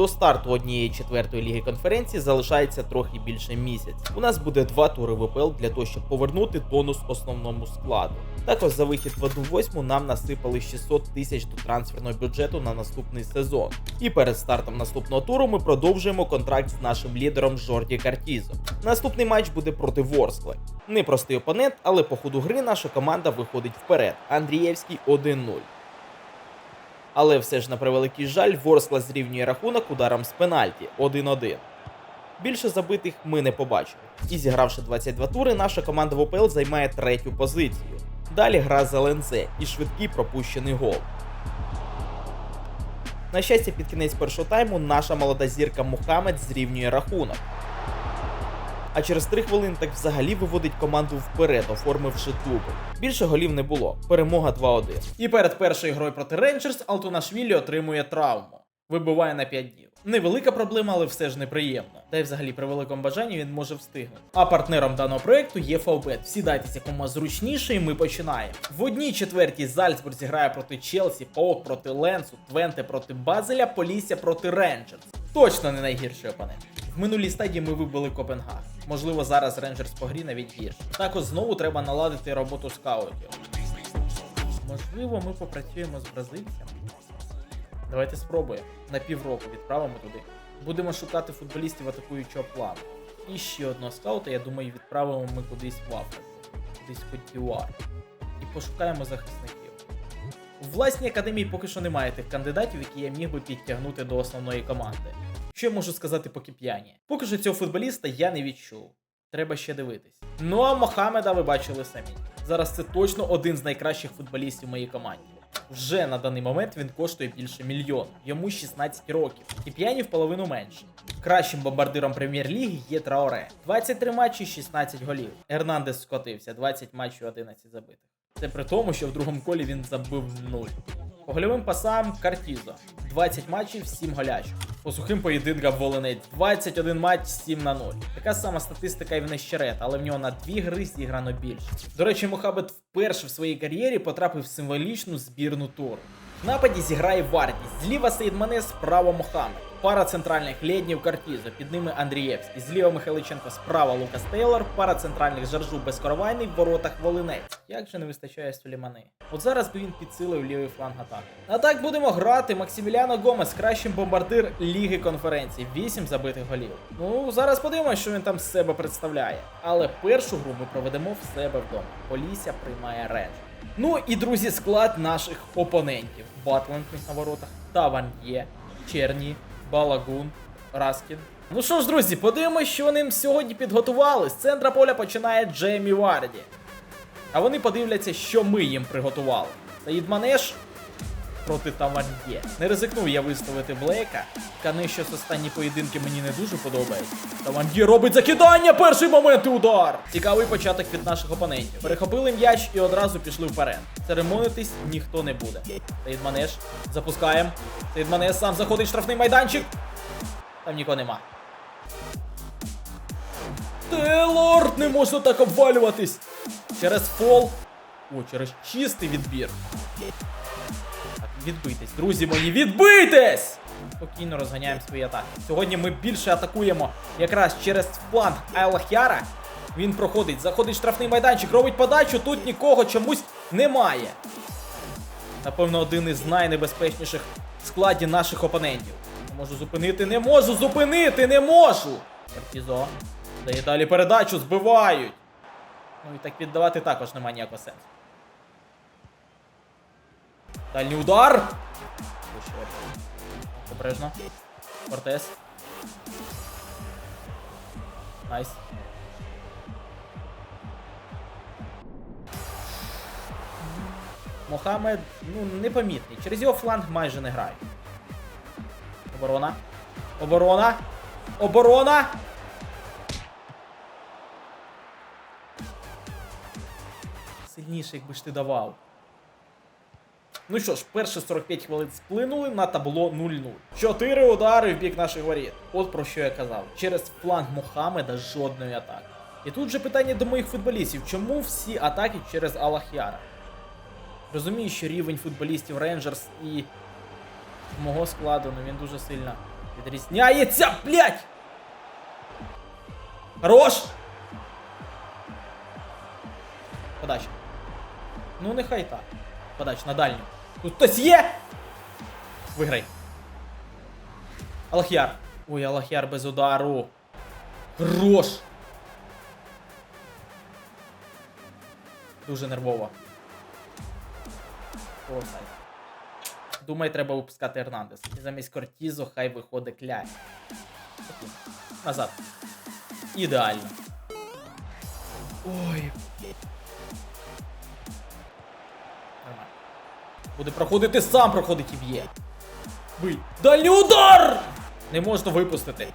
До старту однієї четвертої ліги конференції залишається трохи більше місяць. У нас буде два тури ВПЛ для того, щоб повернути тонус основному складу. Також за вихід в 1-8 нам насипали 600 тисяч до трансферного бюджету на наступний сезон. І перед стартом наступного туру ми продовжуємо контракт з нашим лідером Жорді Картізо. Наступний матч буде проти Ворскли. Непростий опонент, але по ходу гри наша команда виходить вперед. Андрієвський 1-0. Але все ж на превеликий жаль, Ворскла зрівнює рахунок ударом з пенальті 1-1. Більше забитих ми не побачили. І зігравши 22 тури, наша команда в ОПЛ займає третю позицію. Далі гра за Лензе і швидкий пропущений гол. На щастя, під кінець першого тайму наша молода зірка Мухаммед зрівнює рахунок. А через 3 хвилини так взагалі виводить команду вперед, оформивши дубль. Більше голів не було. Перемога 2-1. І перед першою грою проти Рейнджерс Алтунашвілі отримує травму. Вибиває на 5 днів. Невелика проблема, але все ж неприємно. Та й взагалі при великому бажанні він може встигнути. А партнером даного проекту є Фавбет. Сідайтеся кому зручніше, і ми починаємо. В одній четвертій Зальцбург зіграє проти Челсі, Паук проти Ленсу, Твенте проти Базеля, Полісся проти Рейнджерс. Точно не найгірший опонент. В минулій стадії ми вибили Копенгаг. Можливо, зараз Рейнджерс по грі навіть гірше. Також знову треба наладити роботу скаутів. Можливо, ми попрацюємо з бразильцями. Давайте спробуємо. На півроку відправимо туди. Будемо шукати футболістів атакуючого плану. І ще одного скаута, я думаю, відправимо ми кудись в Африку, кудись в Котівар. І пошукаємо захисників. У власній академії поки що немає тих кандидатів, які я міг би підтягнути до основної команди. Що я можу сказати по кип'яні? Поки що цього футболіста я не відчув. Треба ще дивитись. Ну а Мохамеда ви бачили самі. Зараз це точно один з найкращих футболістів моїй команді. Вже на даний момент він коштує більше мільйона. Йому 16 років. І п'яні в половину менше. Кращим бомбардиром прем'єр-ліги є Траоре. 23 матчі, 16 голів. Ернандес скотився, 20 матчів, 11 забитих. Це при тому, що в другому колі він забив 0. По гольовим пасам Картізо. 20 матчів, 7 голячих. По сухим поєдинкам Волинець 21 матч, 7 на 0. Така сама статистика і в Нещерет, але в нього на дві гри зіграно більше. До речі, Мохабет вперше в своїй кар'єрі потрапив в символічну збірну туру. В нападі зіграє Вартість. Зліва Сейдмане, Мане, справа Мохамед. Пара центральних леднів Картізо, під ними Андрієвський. Зліва Михайличенко, справа Лукас Тейлор, пара центральних Жаржу Безкоровайний, в воротах Волинець. Як же не вистачає Сулімани? От зараз би він підсилив лівий фланг атаки. А так будемо грати. Максиміліано Гомес, кращим бомбардир Ліги конференції. 8 забитих голів. Ну, зараз подивимось, що він там з себе представляє. Але першу гру ми проведемо в себе вдома. Полісся приймає ренж. Ну і друзі, склад наших опонентів: Батленд на воротах, Таван'є, Черні, Балагун, Раскін. Ну що ж, друзі, подивимось, що вони сьогодні підготували. З центра поля починає Джеймі Варді. А вони подивляться, що ми їм приготували. Саїд Манеш проти Таван'є. Не ризикнув я виставити Блейка. Кани, з останні поєдинки мені не дуже подобається. Таван'є робить закидання, перший момент і удар. Цікавий початок від наших опонентів. Перехопили м'яч і одразу пішли вперед. Церемонитись ніхто не буде. Манеш. Запускаємо. Манеш сам заходить в штрафний майданчик. Там нікого нема. Тейлор! Не можна так обвалюватись! Через фол. О, через чистий відбір. Відбитись, друзі мої, відбитись! Спокійно розганяємо свої атаки. Сьогодні ми більше атакуємо якраз через фланг Айлахяра. Він проходить, заходить в штрафний майданчик, робить подачу, тут нікого чомусь немає. Напевно, один із найнебезпечніших складів наших опонентів. Не можу зупинити, не можу зупинити, не можу! Картізо. Дає далі передачу, збивають. Ну і так віддавати також немає ніякого сенсу. Дальній удар. Обережно. Кортес. Найс. Мохамед, ну, непомітний. Через його фланг майже не грає. Оборона. Оборона. Оборона. Сильніше, якби ж ти давав. Ну що ж, перші 45 хвилин сплинули на табло 0-0. Чотири удари в бік наших воріт. От про що я казав. Через фланг Мохамеда жодної атаки. І тут же питання до моїх футболістів: чому всі атаки через Алахяра? Розумію, що рівень футболістів Рейнджерс і мого складу, ну він дуже сильно Відрізняється, блядь! Хорош! Подача. Ну, нехай так. Подача на дальню. Тут хтось є! Виграй. Алахяр. Ой, Алахяр без удару. Хорош! Дуже нервово. Офсайд. Думаю, треба випускати Ернандес. І замість Кортізо хай виходить кляй. Назад. Ідеально. Ой. Буде проходити сам проходить і б'є. Бий. Дальній удар! Не можна випустити.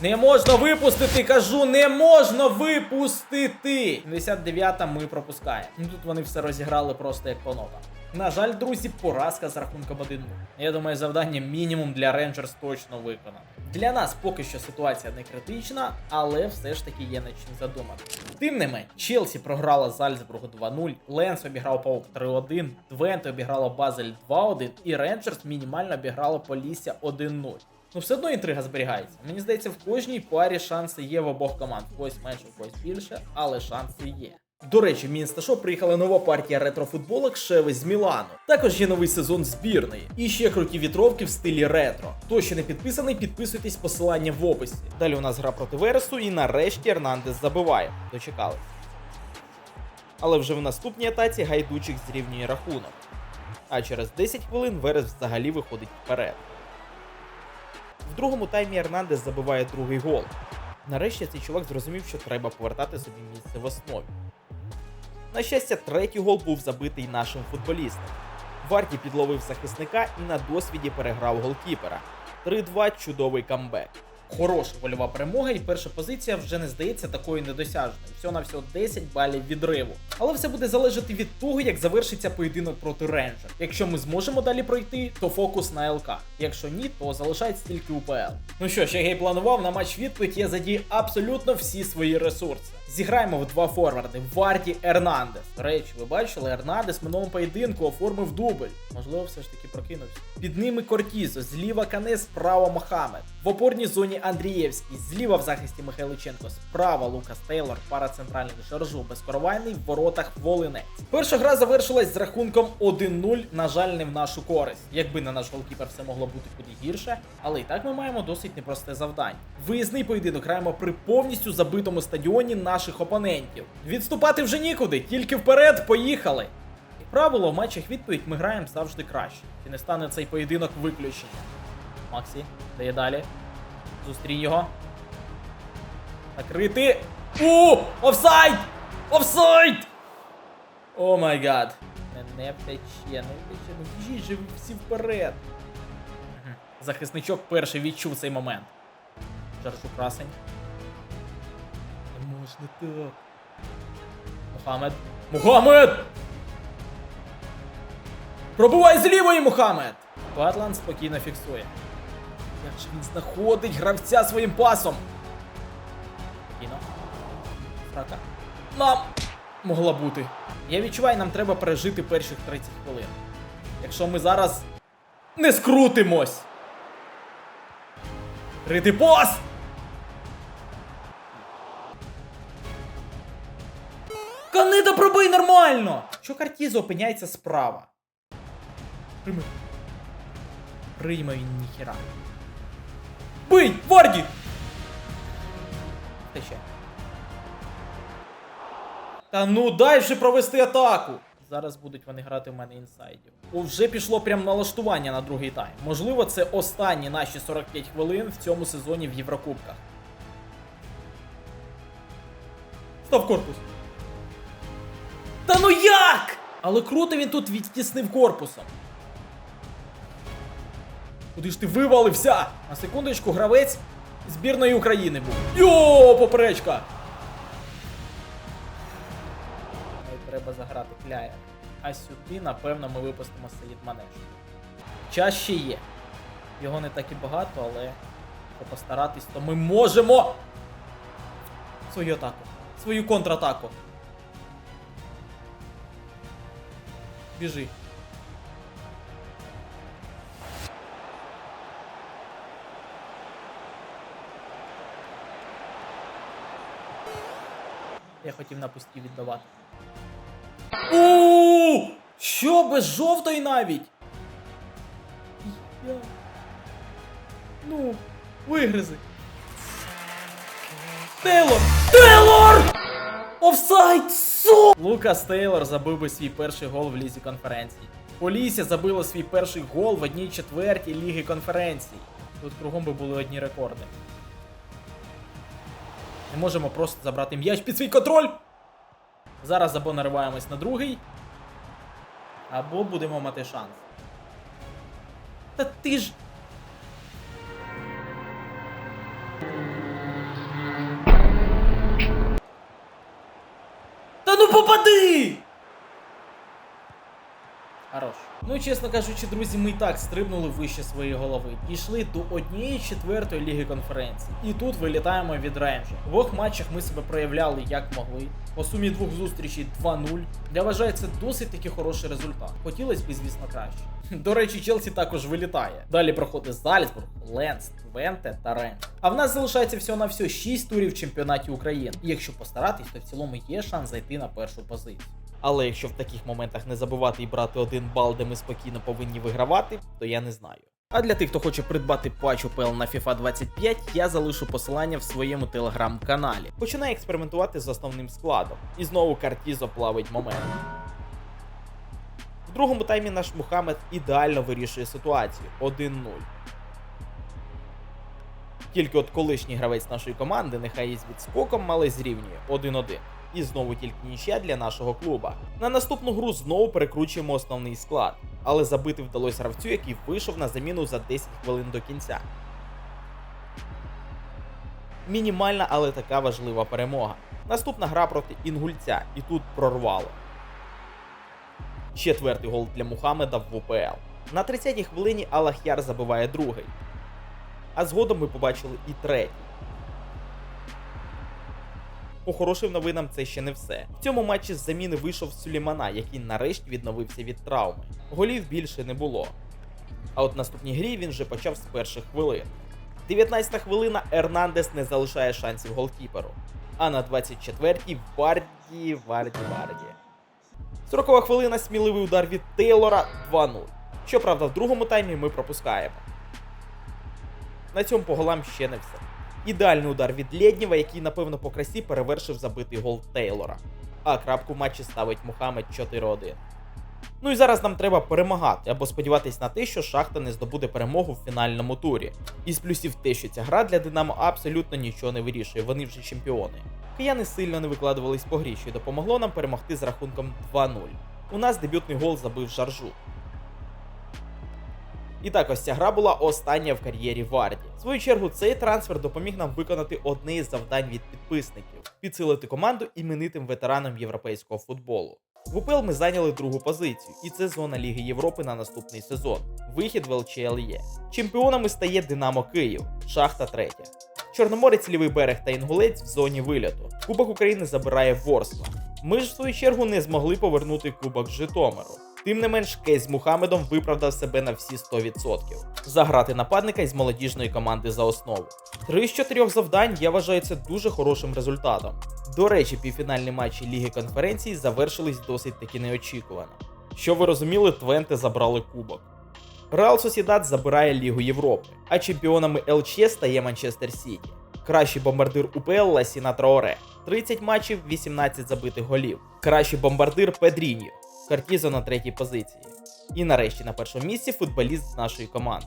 Не можна випустити, кажу, не можна випустити. 79-та ми пропускаємо. Ну тут вони все розіграли просто як понота. На жаль, друзі, поразка з рахунком 1-0. Я думаю, завдання мінімум для Рейнджерс точно виконано. Для нас поки що ситуація не критична, але все ж таки є над чим задумати. Тим не менш, Челсі програла Зальцбургу 2-0, Ленс обіграв Паук 3-1, Двенте обіграла Базель 2-1 і Рейнджерс мінімально обіграла Полісся 1-0. Ну, все одно інтрига зберігається. Мені здається, в кожній парі шанси є в обох команд. Когось менше, когось більше, але шанси є. До речі, в Мінсташо приїхала нова партія ретро-футболок Шеви з Мілану. Також є новий сезон збірної. І ще круті вітровки в стилі ретро. Хто ще не підписаний, підписуйтесь посилання в описі. Далі у нас гра проти Вересу, і нарешті Ернандес забиває. Дочекали. Але вже в наступній атаці гайдучик зрівнює рахунок. А через 10 хвилин Верес взагалі виходить вперед. В другому таймі Ернандес забиває другий гол. Нарешті цей чувак зрозумів, що треба повертати собі місце в основі. На щастя, третій гол був забитий нашим футболістом. Варті підловив захисника і на досвіді переграв голкіпера. 3-2 чудовий камбек. Хороша вольова перемога, і перша позиція вже не здається такою недосяжною. Всього на всього 10 балів відриву. Але все буде залежати від того, як завершиться поєдинок проти Рейнджер. Якщо ми зможемо далі пройти, то фокус на ЛК. Якщо ні, то залишається тільки УПЛ. Ну що ж, я і планував, на матч відповідь я задію абсолютно всі свої ресурси. Зіграємо в два форварди Варті Ернандес. До речі, ви бачили, Ернандес в минулому поєдинку оформив дубль. Можливо, все ж таки прокинувся. Під ними Кортізо, зліва Кане, справа Мохамед. В опорній зоні Андрієвський, зліва в захисті Михайличенко, справа Лукас Тейлор, пара центральних шаржу, безкоровайний в воротах Волинець. Перша гра завершилась з рахунком 1-0, на жаль, не в нашу користь. Якби на наш голкіпер все могло бути куди гірше, але і так ми маємо досить непросте завдання. Виїзний поєдинок граємо при повністю забитому стадіоні наших опонентів. Відступати вже нікуди, тільки вперед, поїхали! Як правило, в матчах відповідь ми граємо завжди краще. Чи не стане цей поєдинок виключенням? Максі, дає далі. Зустрінь його. Накрити. У! Офсайд! Офсайд! О май гад. Не, втече, не втече. Ну біжіть же всі вперед. Захисничок перший відчув цей момент. Жарчу красень. Не можна так. Мухаммед. Мухаммед! Пробувай з лівої, Мухаммед! Батлан спокійно фіксує. Як же він знаходить гравця своїм пасом? Спокійно. Фрака. Нам могла бути. Я відчуваю, нам треба пережити перших 30 хвилин. Якщо ми зараз не скрутимось. Крити пас! Канида пробий нормально! Що Картізо опиняється справа? Прийми. Прийме він ніхера. Бий! Варді! Тече. Та ну дай провести атаку! Зараз будуть вони грати в мене інсайдів. О, вже пішло прям налаштування на другий тайм. Можливо, це останні наші 45 хвилин в цьому сезоні в Єврокубках. Став корпус. Та ну як? Але круто він тут відтіснив корпусом. Куди ж ти вивалився? На секундочку, гравець збірної України був. Йо, поперечка! Треба заграти кляя. А сюди, напевно, ми випустимо Саїд Манеж. Час ще є. Його не так і багато, але якщо постаратись, то ми можемо свою атаку. Свою контратаку. Біжи. Я хотів на пусті віддавати. У! Що без жовтої навіть? Я... Ну, вигризи. Тейлор! Тейлор! Офсайд! Су! Лукас Тейлор забив би свій перший гол в лізі конференції. Полісся забило свій перший гол в одній четвертій ліги конференції. Тут кругом би були одні рекорди. Не можемо просто забрати м'яч під свій контроль. Зараз або нариваємось на другий, або будемо мати шанс. Та ти ж. Ну, чесно кажучи, друзі, ми і так стрибнули вище своєї голови. Дійшли до однієї четвертої ліги конференції. І тут вилітаємо від рейнджа. В двох матчах ми себе проявляли як могли. По сумі двох зустрічей 2-0. Я вважаю, це досить таки хороший результат. Хотілося б, звісно, краще. До речі, Челсі також вилітає. Далі проходить Зальцбург, Ленс, Твенте та Рен. А в нас залишається всього на всього 6 турів в чемпіонаті України. І якщо постаратись, то в цілому є шанс зайти на першу позицію. Але якщо в таких моментах не забувати і брати один бал, де ми спокійно повинні вигравати, то я не знаю. А для тих, хто хоче придбати патч УПЛ на FIFA 25, я залишу посилання в своєму телеграм-каналі. Починаю експериментувати з основним складом. І знову Картізо плавить момент. В другому таймі наш Мухаммед ідеально вирішує ситуацію 1-0. Тільки от колишній гравець нашої команди, нехай із відскоком, але зрівнює 1-1. І знову тільки нічия для нашого клуба. На наступну гру знову перекручуємо основний склад, але забити вдалося гравцю, який вийшов на заміну за 10 хвилин до кінця. Мінімальна, але така важлива перемога. Наступна гра проти інгульця, і тут прорвало. Четвертий гол для Мухаммеда в УПЛ. На 30-й хвилині Алахяр забиває другий. А згодом ми побачили і третій. По хорошим новинам це ще не все. В цьому матчі з заміни вийшов Сулімана, який нарешті відновився від травми. Голів більше не було. А от в наступній грі він вже почав з перших хвилин. 19 хвилина Ернандес не залишає шансів голкіперу. А на 24-й Варді, Варді, Варді. 40 хвилина сміливий удар від Тейлора 2-0. Щоправда, в другому таймі ми пропускаємо. На цьому по голам ще не все. Ідеальний удар від Лєднєва, який, напевно, по красі перевершив забитий гол Тейлора. А крапку в матчі ставить Мухаммед 4-1. Ну і зараз нам треба перемагати або сподіватись на те, що Шахта не здобуде перемогу в фінальному турі. Із плюсів те, що ця гра для Динамо абсолютно нічого не вирішує, вони вже чемпіони. Кияни сильно не викладувались по грі, що й допомогло нам перемогти з рахунком 2-0. У нас дебютний гол забив Жаржу. І так, ось ця гра була остання в кар'єрі Варді. В свою чергу, цей трансфер допоміг нам виконати одне із завдань від підписників підсилити команду іменитим ветеранам європейського футболу. В УПЛ ми зайняли другу позицію, і це зона Ліги Європи на наступний сезон. Вихід в ЛЧЛ є. Чемпіонами стає Динамо Київ, Шахта третя. Чорноморець, лівий берег та інгулець в зоні виліту. Кубок України забирає Ворскла. Ми ж в свою чергу не змогли повернути кубок Житомиру. Тим не менш, Кейс з Мухамедом виправдав себе на всі 100%. Заграти нападника із молодіжної команди за основу. Три з чотирьох завдань я вважаю це дуже хорошим результатом. До речі, півфінальні матчі Ліги конференцій завершились досить таки неочікувано. Що ви розуміли, Твенте забрали кубок. Реал Сосідат забирає Лігу Європи, а чемпіонами ЛЧ стає Манчестер Сіті. Кращий бомбардир УПЛ Ласіна Траоре. 30 матчів, 18 забитих голів. Кращий бомбардир Педріньо. Картізо на третій позиції. І нарешті на першому місці футболіст з нашої команди.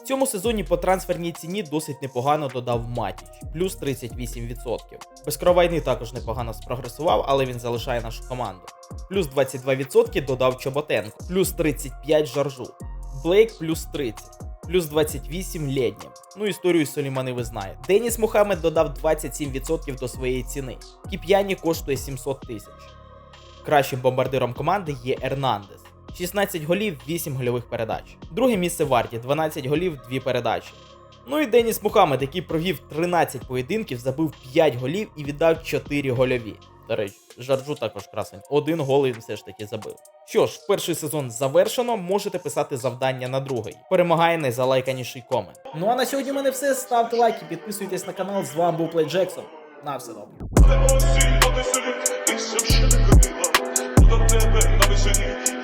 В цьому сезоні по трансферній ціні досить непогано додав Матіч, плюс 38%. Безкровайний також непогано спрогресував, але він залишає нашу команду. Плюс 22% додав Чоботенко, плюс 35 Жаржу. Блейк плюс 30, плюс 28 Лєднєв. Ну, історію Солімани ви знаєте. Деніс Мухаммед додав 27% до своєї ціни. Кіп'яні коштує 700 тисяч. Кращим бомбардиром команди є Ернандес. 16 голів, 8 гольових передач. Друге місце Варті, 12 голів, 2 передачі. Ну і Деніс Мухаммед, який провів 13 поєдинків, забив 5 голів і віддав 4 гольові. До речі, Жарджу також красень. Один гол він все ж таки забив. Що ж, перший сезон завершено, можете писати завдання на другий. Перемагає найзалайканіший комент. Ну а на сьогодні в мене все. Ставте лайки, підписуйтесь на канал. З вами був Плей Джексон. На все добре. Але